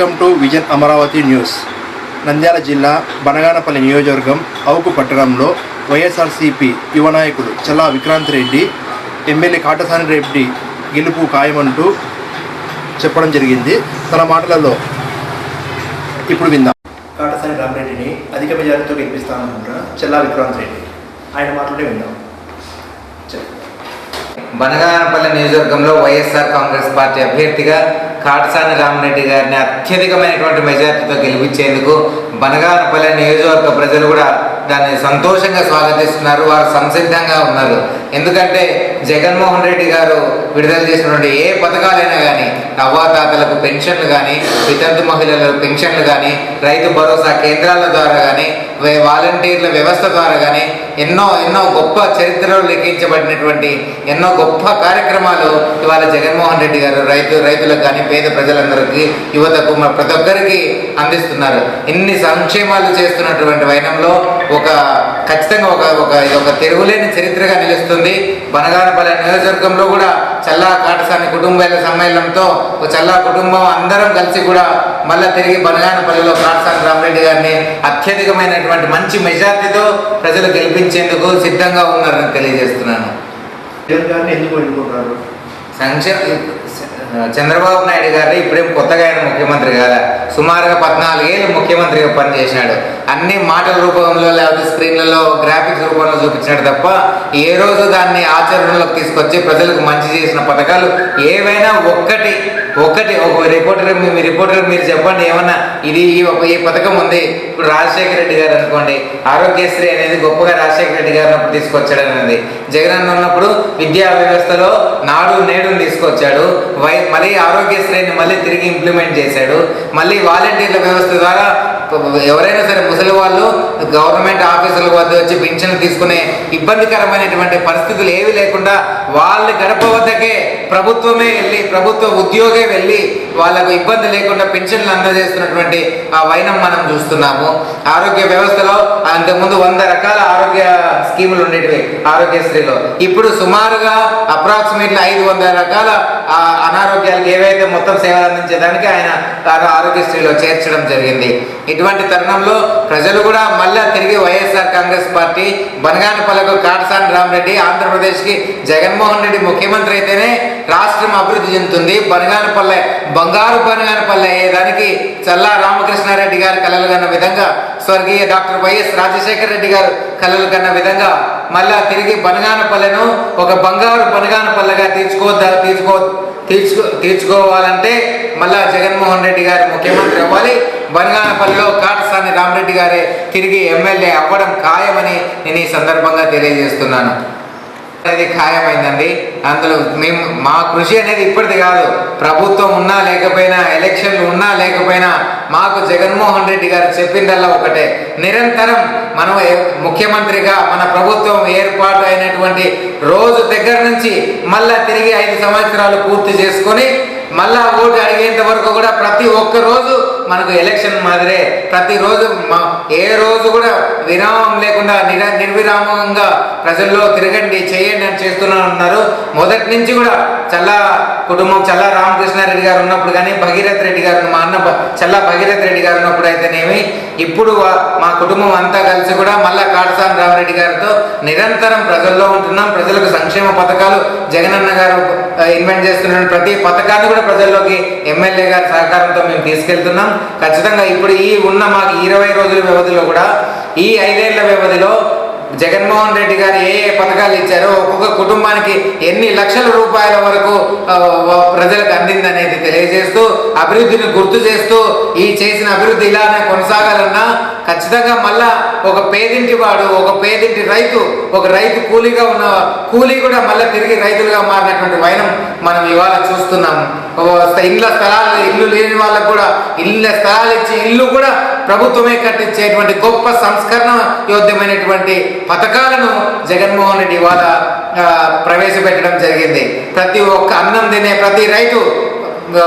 Welcome to vision Amaravati news. Nandyal జిల్లా బనగానపల్లి నియోజకవర్గం అవుకు పట్టణంలో వైఎస్ఆర్సీపీ యువ నాయకుడు చల్లా విక్రాంత్ రెడ్డి ఎమ్మెల్యే కాటసాని రెడ్డి గెలుపు ఖాయమంటూ చెప్పడం జరిగింది. తన మాటలలో ఇప్పుడు విందాం. కాటసాని రామరెడ్డిని అధిక మెజారిటీతో గెలిపిస్తాననుకుంటున్న చల్లా విక్రాంత్ రెడ్డి. ఆయన మాటలే విందాం. బనగానపల్లి నియోజకవర్గంలో వైఎస్ఆర్ కాంగ్రెస్ పార్టీ అభ్యర్థిగా కాటసాని రామరెడ్డి గారిని అత్యధికమైనటువంటి మెజార్టీతో గెలిపించేందుకు బనగానపల్లి నియోజకవర్గ ప్రజలు కూడా దాన్ని సంతోషంగా స్వాగతిస్తున్నారు. వారు సంసిద్ధంగా ఉన్నారు. ఎందుకంటే జగన్మోహన్ రెడ్డి గారు విడుదల చేసినటువంటి ఏ పథకాలైనా కానీ అవ్వాతాతలకు పెన్షన్లు కానీ వితంతు మహిళలకు పెన్షన్లు కానీ రైతు భరోసా కేంద్రాల ద్వారా కానీ వే- వాలంటీర్ల వ్యవస్థ ద్వారా కానీ ఎన్నో ఎన్నో గొప్ప చరిత్రలో లిఖించబడినటువంటి ఎన్నో గొప్ప కార్యక్రమాలు ఇవాళ జగన్మోహన్ రెడ్డి గారు రైతు రైతులకు కానీ పేద ప్రజలందరికీ యువతకు ప్రతి ఒక్కరికి అందిస్తున్నారు. ఇన్ని సంక్షేమాలు చేస్తున్నటువంటి వైనంలో ఒక ఖచ్చితంగా ఒక ఒక ఇది ఒక తిరుగులేని చరిత్రగా నిలుస్తుంది. బనగానపల్లి నియోజకవర్గంలో కూడా చల్లా కాటసాని కుటుంబాల సమ్మేళనంతో ఒక చల్లా కుటుంబం అందరం కలిసి కూడా మళ్ళా తిరిగి బనగానపల్లిలో కాటసాని రామరెడ్డి గారిని అత్యధికమైనటువంటి మంచి మెజార్టీతో ప్రజలు గెలిపించేందుకు సిద్ధంగా ఉన్నారని తెలియజేస్తున్నాను. ఎందుకు సంక్షేమ చంద్రబాబు నాయుడు గారు ఇప్పుడేం కొత్తగా ఆయన ముఖ్యమంత్రి కాదా సుమారుగా పద్నాలుగేళ్ళు ముఖ్యమంత్రిగా పనిచేసినాడు. అన్ని మాటల రూపంలో లేకపోతే స్క్రీన్లలో గ్రాఫిక్స్ రూపంలో చూపించినాడు తప్ప ఏ రోజు దాన్ని ఆచరణలోకి తీసుకొచ్చి ప్రజలకు మంచి చేసిన పథకాలు ఏవైనా ఒక్కటి ఒక్కటి ఒక రిపోర్టర్ మీ రిపోర్టర్ మీరు చెప్పండి ఏమన్నా ఇది ఈ ఒక- ఈ పథకం ఉంది. ఇప్పుడు రాజశేఖర రెడ్డి గారు అనుకోండి ఆరోగ్యశ్రీ అనేది గొప్పగా రాజశేఖర రెడ్డి గారు అప్పుడు తీసుకొచ్చాడు అనేది జగన్ అన్న ఉన్నప్పుడు విద్యా వ్యవస్థలో నాడు నేడు తీసుకొచ్చాడు. వై మళ్ళీ ఆరోగ్యశ్రీని మళ్ళీ తిరిగి ఇంప్లిమెంట్ చేశాడు. మళ్ళీ వాలంటీర్ల వ్యవస్థ ద్వారా ఎవరైనా సరే ముసలి వాళ్ళు గవర్నమెంట్ ఆఫీసుల వద్ద వచ్చి పింఛన్లు తీసుకునే ఇబ్బందికరమైనటువంటి పరిస్థితులు ఏవి లేకుండా వాళ్ళ గడప వద్దకే ప్రభుత్వమే వెళ్ళి ప్రభుత్వ ఉద్యోగే వెళ్ళి వాళ్ళకు ఇబ్బంది లేకుండా పెన్షన్లు అందజేస్తున్నటువంటి ఆ వైనం మనం చూస్తున్నాము. ఆరోగ్య వ్యవస్థలో అంతకుముందు వంద రకాల ఆరోగ్య స్కీములు ఉండేటివి ఆరోగ్యశ్రీలో. ఇప్పుడు సుమారుగా అప్రాక్సిమేట్లీ ఐదు వందల రకాల ఆ, అనారోగ్యాలకు ఏవైతే మొత్తం సేవలు అందించేదానికి ఆయన తాను ఆరోగ్యశ్రీలో చేర్చడం జరిగింది. ఇటువంటి తరుణంలో ప్రజలు కూడా మళ్ళా తిరిగి వైఎస్ఆర్ కాంగ్రెస్ పార్టీ బనగానపల్లకు కాటసాని రామరెడ్డి ఆంధ్రప్రదేశ్కి జగన్మోహన్ రెడ్డి ముఖ్యమంత్రి అయితేనే రాష్ట్రం అభివృద్ధి చెందుతుంది. బనగానపల్లె బంగారు బనగానపల్లె అయ్యేదానికి చల్లా రామకృష్ణారెడ్డి గారు కలలు కన్న విధంగా స్వర్గీయ డాక్టర్ వైఎస్ రాజశేఖర రెడ్డి గారు కలలు కన్న విధంగా మళ్ళా తిరిగి బనగానపల్లెను ఒక బంగారు బనగానపల్లెగా తీర్చుకోవద్దా తీర్చుకో తీర్చుకో తీర్చుకోవాలంటే మళ్ళా జగన్మోహన్ రెడ్డి గారు ముఖ్యమంత్రి అవ్వాలి. బనగానపల్లిలో కాటసాని రామరెడ్డి గారే తిరిగి ఎమ్మెల్యే అవ్వడం ఖాయమని నేను ఈ సందర్భంగా తెలియజేస్తున్నాను. అనేది ఖాయమైందండి. అందులో మేము మా కృషి అనేది ఇప్పటిది కాదు. ప్రభుత్వం ఉన్నా లేకపోయినా ఎలక్షన్లు ఉన్నా లేకపోయినా మాకు జగన్మోహన్ రెడ్డి గారు చెప్పిందల్లా ఒకటే. నిరంతరం మనం ముఖ్యమంత్రిగా మన ప్రభుత్వం ఏర్పాటు అయినటువంటి రోజు దగ్గర నుంచి మళ్ళా తిరిగి ఐదు సంవత్సరాలు పూర్తి చేసుకొని మళ్ళా ఓటు అడిగేంత వరకు కూడా ప్రతి ఒక్క రోజు మనకు ఎలక్షన్ మాదిరే ప్రతిరోజు మా- ఏ రోజు కూడా విరామం లేకుండా నిర నిర్విరామంగా ప్రజల్లో తిరగండి చేయండి అని చేస్తూనే ఉన్నారు. మొదటి నుంచి కూడా చల్లా కుటుంబం చల్లా రామకృష్ణారెడ్డి గారు ఉన్నప్పుడు కానీ భగీరథ్ రెడ్డి గారు మా అన్న చల్ల చల్లా భగీరథ్ రెడ్డి గారు ఉన్నప్పుడు అయితేనేమి ఇప్పుడు మా కుటుంబం అంతా కలిసి కూడా మళ్ళా కాటసాని రామరెడ్డి గారితో నిరంతరం ప్రజల్లో ఉంటున్నాం. ప్రజలకు సంక్షేమ పథకాలు జగనన్న గారు ఇన్వెంట్ చేస్తున్న ప్రతి పథకాన్ని కూడా ప్రజల్లోకి ఎమ్మెల్యే గారి సహకారంతో మేము తీసుకెళ్తున్నాం. ఖచ్చితంగా ఇప్పుడు ఈ ఉన్న మాకు ఇరవై రోజుల వ్యవధిలో కూడా ఈ ఐదేళ్ళ వ్యవధిలో జగన్మోహన్ రెడ్డి గారు ఏ ఏ పథకాలు ఇచ్చారో ఒక్కొక్క కుటుంబానికి ఎన్ని లక్షల రూపాయల వరకు ప్రజలకు అందిందనేది తెలియజేస్తూ అభివృద్ధిని గుర్తు చేస్తూ ఈ చేసిన అభివృద్ధి ఇలానే కొనసాగాలన్నా ఖచ్చితంగా మళ్ళా ఒక పేదింటి వాడు ఒక పేదింటి రైతు ఒక రైతు కూలీగా ఉన్న కూలీ కూడా మళ్ళీ తిరిగి రైతులుగా మారినటువంటి వైనం మనం ఇవాళ చూస్తున్నాము ఇళ్ళ స్థలాలు ఇల్లు లేని వాళ్ళకు కూడా ఇళ్ళ స్థలాలు ఇచ్చి ఇల్లు కూడా ప్రభుత్వమే కట్టించేటువంటి గొప్ప సంస్కరణ యోధ్యమైనటువంటి పథకాలను జగన్మోహన్ రెడ్డి ఇవాళ ప్రవేశపెట్టడం జరిగింది. ప్రతి ఒక్క అన్నం తినే ప్రతి రైతు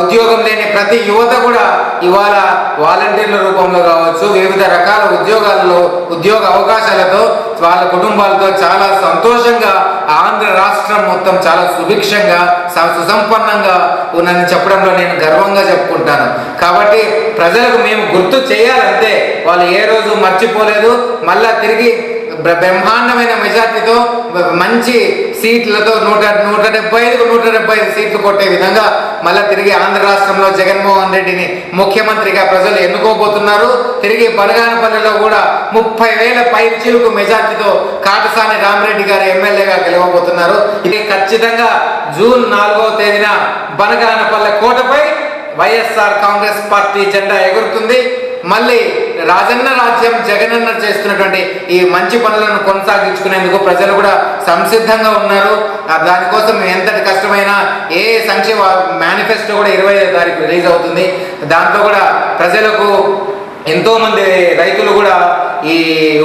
ఉద్యోగం లేని ప్రతి యువత కూడా ఇవాళ వాలంటీర్ల రూపంలో కావచ్చు వివిధ రకాల ఉద్యోగాల్లో ఉద్యోగ అవకాశాలతో వాళ్ళ కుటుంబాలతో చాలా సంతోషంగా ఆంధ్ర రాష్ట్రం మొత్తం చాలా సుభిక్షంగా స- సుసంపన్నంగా ఉందని చెప్పడంలో నేను గర్వంగా చెప్పుకుంటాను. కాబట్టి ప్రజలకు మేము గుర్తు చేయాలంటే వాళ్ళు ఏ రోజు మర్చిపోలేదు. మళ్ళా తిరిగి బ్రహ్మాండమైన మెజార్టీతో మంచి సీట్లతో నూట నూట డెబ్బై ఐదుకు నూట డెబ్బై ఐదు సీట్లు కొట్టే విధంగా మళ్ళా తిరిగి ఆంధ్ర రాష్ట్రంలో జగన్మోహన్ రెడ్డిని ముఖ్యమంత్రిగా ప్రజలు ఎన్నుకోబోతున్నారు. తిరిగి బనగానపల్లిలో కూడా ముప్పై వేల పై మెజార్టీతో కాటసాని రామరెడ్డి గారు ఎమ్మెల్యేగా గెలవబోతున్నారు. ఇది ఖచ్చితంగా జూన్ నాలుగవ తేదీన బనగానపల్లె కోటపై వైఎస్ఆర్ కాంగ్రెస్ పార్టీ జెండా ఎగురుతుంది. మళ్ళీ రాజన్న రాజ్యం జగనన్న చేస్తున్నటువంటి ఈ మంచి పనులను కొనసాగించుకునేందుకు ప్రజలు కూడా సంసిద్ధంగా ఉన్నారు. దానికోసం ఎంతటి కష్టమైనా ఏ సంక్షేమ మేనిఫెస్టో కూడా ఇరవై ఐదు తారీఖు రిలీజ్ అవుతుంది. దాంట్లో కూడా ప్రజలకు ఎంతోమంది రైతులు కూడా ఈ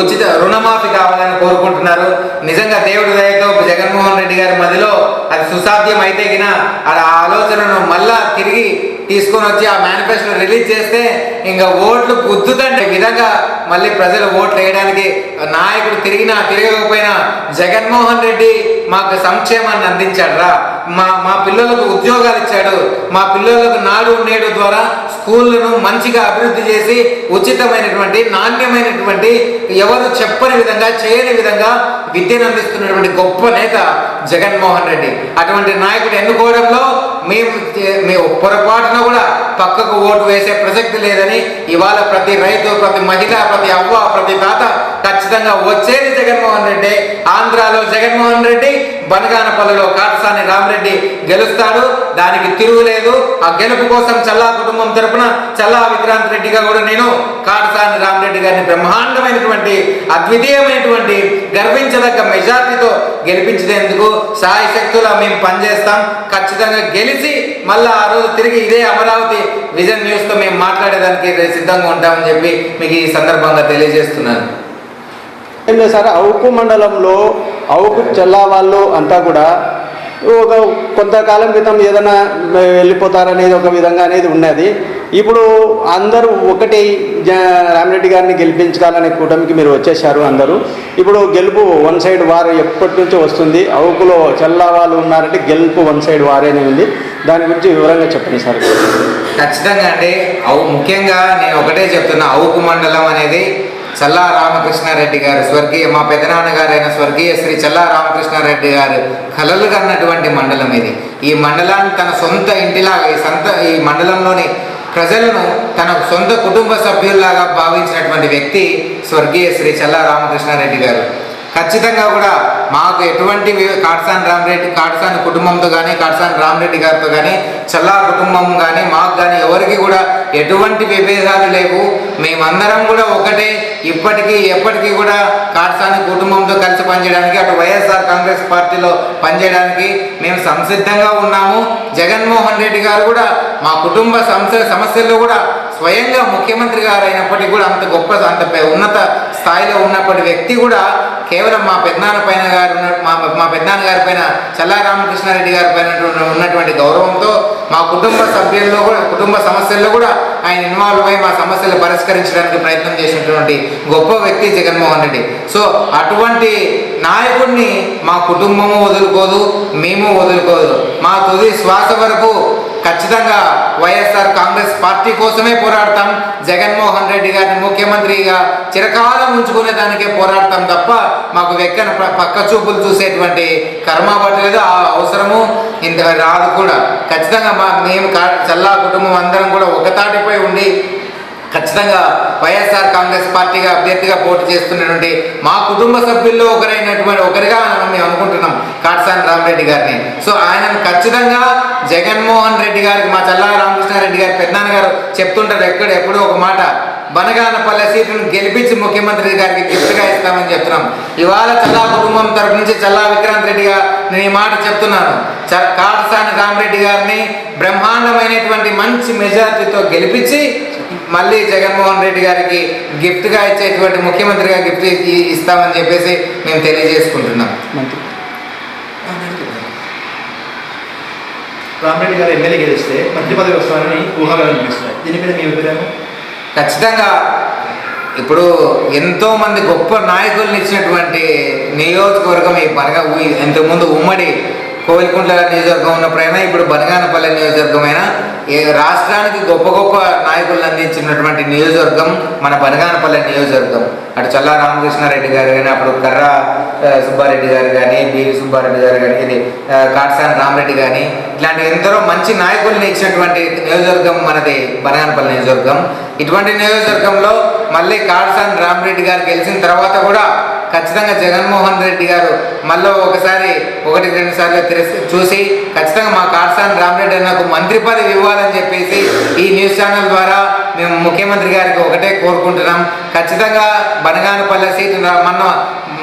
ఉచిత రుణమాఫీ కావాలని కోరుకుంటున్నారు. నిజంగా దేవుడి దయతో జగన్మోహన్ రెడ్డి గారి మదిలో అది సుసాధ్యం అయితే గిన ఆ ఆలోచనను మళ్ళా తిరిగి తీసుకొని వచ్చి ఆ మేనిఫెస్టో రిలీజ్ చేస్తే ఇంకా ఓట్లు గుద్దుతంటే విధంగా మళ్ళీ ప్రజలు ఓట్లు వేయడానికి నాయకుడు తిరిగినా తిరగకపోయినా జగన్మోహన్ రెడ్డి మాకు సంక్షేమాన్ని అందించాడురా. మా మా పిల్లలకు ఉద్యోగాలు ఇచ్చాడు. మా పిల్లలకు నాడు నేడు ద్వారా స్కూళ్ళను మంచిగా అభివృద్ధి చేసి ఉచితమైనటువంటి నాణ్యమైనటువంటి ఎవరు చెప్పని విధంగా చేయని విధంగా విద్యను అందిస్తున్నటువంటి గొప్ప నేత జగన్మోహన్ రెడ్డి. అటువంటి నాయకుడు ఎన్నుకోవడంలో మేము మేము పొరపాటున కూడా పక్కకు ఓటు వేసే ప్రసక్తి లేదని ఇవాళ ప్రతి రైతు ప్రతి మహిళ ప్రతి అవ్వ ప్రతి తాత ఖచ్చితంగా వచ్చేది జగన్మోహన్ రెడ్డి. ఆంధ్రాలో జగన్మోహన్ రెడ్డి బనగానపల్లిలో కాటసాని రామరెడ్డి గెలుస్తాడు. దానికి తిరుగులేదు. ఆ గెలుపు కోసం చల్లా కుటుంబం తరపున చల్లా విక్రాంత్ రెడ్డిగా కూడా నేను కాటసాని రామరెడ్డి గారిని బ్రహ్మాండమైనటువంటి అద్వితీయమైనటువంటి గర్వించదగ్గ మెజార్టీతో గెలిపించేందుకు సాయశక్తులా మేము పనిచేస్తాం. ఖచ్చితంగా గెలిచి మళ్ళీ ఆ రోజు తిరిగి ఇదే అమరావతి విజన్ న్యూస్తో మేము మాట్లాడేదానికి సిద్ధంగా ఉంటామని చెప్పి మీకు ఈ సందర్భంగా తెలియజేస్తున్నాను. ఏం అవుకు మండలంలో అవుకు చెల్లా వాళ్ళు అంతా కూడా ఒక కొంతకాలం క్రితం ఏదైనా వెళ్ళిపోతారనేది ఒక విధంగా అనేది ఉన్నది. ఇప్పుడు అందరూ ఒకటి జ రామిరెడ్డి గారిని గెలిపించాలనే కూటమికి మీరు వచ్చేసారు అందరూ. ఇప్పుడు గెలుపు వన్ సైడ్ వారు ఎప్పటి నుంచో వస్తుంది. అవుకులో చెల్లా వాళ్ళు ఉన్నారంటే గెలుపు వన్ సైడ్ వారేనే ఉంది. దాని గురించి వివరంగా చెప్పండి సార్. ఖచ్చితంగా అండి. అవు ముఖ్యంగా నేను ఒకటే చెప్తున్నా. అవుకు మండలం అనేది చల్లా రామకృష్ణారెడ్డి గారు స్వర్గీయ మా పెదనాన్నగారైన స్వర్గీయ శ్రీ చల్లా రామకృష్ణారెడ్డి గారు కలలు కన్నటువంటి మండలం ఇది. ఈ మండలాన్ని తన సొంత ఇంటిలాగా ఈ సొంత ఈ మండలంలోని ప్రజలను తన సొంత కుటుంబ సభ్యుల్లాగా భావించినటువంటి వ్యక్తి స్వర్గీయ శ్రీ చల్లా రామకృష్ణారెడ్డి గారు. ఖచ్చితంగా కూడా మాకు ఎటువంటి కాటసాని రామరెడ్డి కాటసాని కుటుంబంతో కానీ కాటసాని రామరెడ్డి గారితో కానీ చల్లా కుటుంబం కానీ మాకు కానీ ఎవరికి కూడా ఎటువంటి విభేదాలు లేవు. మేమందరం కూడా ఒకటే. ఇప్పటికీ ఎప్పటికీ కూడా కాటసాని కుటుంబంతో కలిసి పనిచేయడానికి అటు వైఎస్ఆర్ కాంగ్రెస్ పార్టీలో పనిచేయడానికి మేము సంసిద్ధంగా ఉన్నాము. జగన్మోహన్ రెడ్డి గారు కూడా మా కుటుంబ సమస్య సమస్యల్లో కూడా స్వయంగా ముఖ్యమంత్రి గారు అయినప్పటికీ కూడా అంత గొప్ప అంత ఉన్నత స్థాయిలో ఉన్నప్పటి వ్యక్తి కూడా కేవలం మా పెద్దనాన్న పైన గారు ఉన్న- మా మా పెద్దనాన్న గారి పైన చల్లారామకృష్ణారెడ్డి గారి పైన ఉన్నటువంటి గౌరవంతో మా కుటుంబ సభ్యుల్లో కూడా కుటుంబ సమస్యల్లో కూడా ఆయన ఇన్వాల్వ్ అయి మా సమస్యలు పరిష్కరించడానికి ప్రయత్నం చేసినటువంటి గొప్ప వ్యక్తి జగన్మోహన్ రెడ్డి. సో అటువంటి నాయకుడిని మా కుటుంబము వదులుకోదు మేము వదులుకోదు. మా తుది శ్వాస వరకు ఖచ్చితంగా వైఎస్ఆర్ కాంగ్రెస్ పార్టీ కోసమే పోరాడతాం. జగన్మోహన్ రెడ్డి గారిని ముఖ్యమంత్రిగా చిరకాలం ఉంచుకునే దానికే పోరాడతాం తప్ప మాకు వెక్కన పక్క చూపులు చూసేటువంటి కర్మ పట్టలేదు ఆ అవసరము ఇంత రాదు కూడా. ఖచ్చితంగా మా మేము చల్లా కుటుంబం అందరం కూడా ఒకతాటిపై ఉండి ఖచ్చితంగా వైఎస్ఆర్ కాంగ్రెస్ పార్టీగా అభ్యర్థిగా పోటీ చేస్తున్నటువంటి మా కుటుంబ సభ్యుల్లో ఒకరైనటువంటి ఒకరిగా మేము అనుకుంటున్నాం కాటసాని రామరెడ్డి గారిని. సో ఆయనను ఖచ్చితంగా జగన్మోహన్ రెడ్డి గారికి మా చల్లా రామకృష్ణారెడ్డి గారి పెద్దనాన్న గారు చెప్తుంటారు ఎక్కడ ఎప్పుడో ఒక మాట బనగానపల్లె సీటును గెలిపించి ముఖ్యమంత్రి గారికి గిఫ్ట్గా ఇస్తామని చెప్తున్నాం. ఇవాళ చల్లా కుటుంబం తరఫు నుంచి చల్లా విక్రాంత్ రెడ్డి గారు నేను ఈ మాట చెప్తున్నాను. కాటసాని రామరెడ్డి గారిని బ్రహ్మాండమైనటువంటి మంచి మెజార్టీతో గెలిపించి మళ్ళీ జగన్మోహన్ రెడ్డి గారికి గిఫ్ట్గా ఇచ్చేటువంటి ముఖ్యమంత్రిగా గిఫ్ట్ ఇస్తామని చెప్పేసి మేము తెలియజేసుకుంటున్నాం. రామరెడ్డి గారు ఎమ్మెల్యే గెలిస్తే మంత్రి పదవి వస్తారని ఊహాగాలు అనిపిస్తున్నాయి దీని మీద మీ అభిప్రాయం? ఖచ్చితంగా ఇప్పుడు ఎంతో మంది గొప్ప నాయకుల్ని ఇచ్చినటువంటి నియోజకవర్గం ఈ బనగా ఇంతకుముందు ఉమ్మడి కోవిలకుంట్ల నియోజకవర్గం ఉన్నప్పుడైనా ఇప్పుడు బనగానపల్లి నియోజకవర్గమైనా ఏ రాష్ట్రానికి గొప్ప గొప్ప నాయకులను అందించినటువంటి నియోజకవర్గం మన బనగానపల్లి నియోజకవర్గం. అటు చల్లా రామకృష్ణారెడ్డి గారు కానీ అప్పుడు కర్ర సుబ్బారెడ్డి గారు కానీ బివి సుబ్బారెడ్డి గారు కానీ ఇది కాటసాని రామరెడ్డి కానీ ఇట్లాంటి ఎందరో మంచి నాయకులను ఇచ్చినటువంటి నియోజకవర్గం మనది బనగానపల్లి నియోజకవర్గం. ఇటువంటి నియోజకవర్గంలో మళ్ళీ కాటసాని రామరెడ్డి గారు గెలిచిన తర్వాత కూడా ఖచ్చితంగా జగన్మోహన్ రెడ్డి గారు మళ్ళీ ఒకసారి ఒకటి రెండు సార్లు చూసి ఖచ్చితంగా మా కాటసాని రామరెడ్డి నాకు మంత్రి పదవి ఇవ్వాలని చెప్పేసి ఈ న్యూస్ ఛానల్ ద్వారా మేము ముఖ్యమంత్రి గారికి ఒకటే కోరుకుంటున్నాం. ఖచ్చితంగా బనగానపల్లె సీటు మన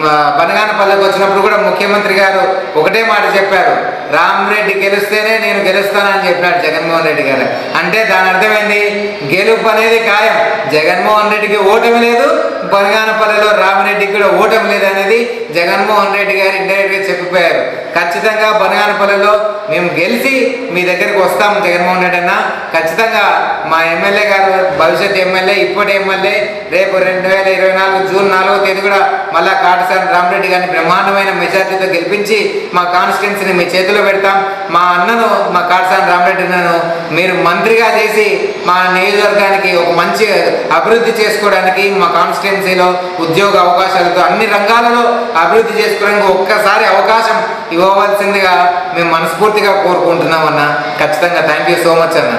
మొన్న బనగానపల్లెకి వచ్చినప్పుడు కూడా ముఖ్యమంత్రి గారు ఒకటే మాట చెప్పారు. రామరెడ్డి గెలిస్తేనే నేను గెలుస్తానని చెప్పినాడు జగన్మోహన్ రెడ్డి గారు. అంటే దాని అర్థమైంది గెలుపు అనేది ఖాయం. జగన్మోహన్ రెడ్డికి ఓటమి లేదు బనగానపల్లెలో రామరెడ్డికి కూడా ఓటమి లేదనేది జగన్మోహన్ రెడ్డి గారు ఇండైరెక్ట్గా చెప్పిపోయారు. ఖచ్చితంగా బనగానపల్లెలో మేము గెలిచి మీ దగ్గరికి వస్తాం జగన్మోహన్ రెడ్డి అన్న. ఖచ్చితంగా మా ఎమ్మెల్యే గారు భవిష్యత్ ఎమ్మెల్యే ఇప్పటి ఎమ్మెల్యే రేపు రెండు వేల ఇరవై నాలుగు జూన్ నాలుగో తేదీ కూడా మళ్ళా కాటసాని రామరెడ్డి గారిని బ్రహ్మాండమైన మెజార్టీతో గెలిపించి మా కాన్స్టిట్యున్సీని మీ చేతిలో పెడతాం. మా అన్నను మా కాటసాని రామరెడ్డినను మీరు మంత్రిగా చేసి మా నియోజకవర్గానికి ఒక మంచి అభివృద్ధి చేసుకోవడానికి మా కాన్స్టిట్యున్సీలో ఉద్యోగ అవకాశాలతో అన్ని రంగాలలో అభివృద్ధి చేసుకోవడానికి ఒక్కసారి అవకాశం ఇవ్వవలసిందిగా మేము మనస్ఫూర్తిగా కోరుకుంటున్నాం అన్న ఖచ్చితంగా థ్యాంక్ యూ సో మచ్ అన్న.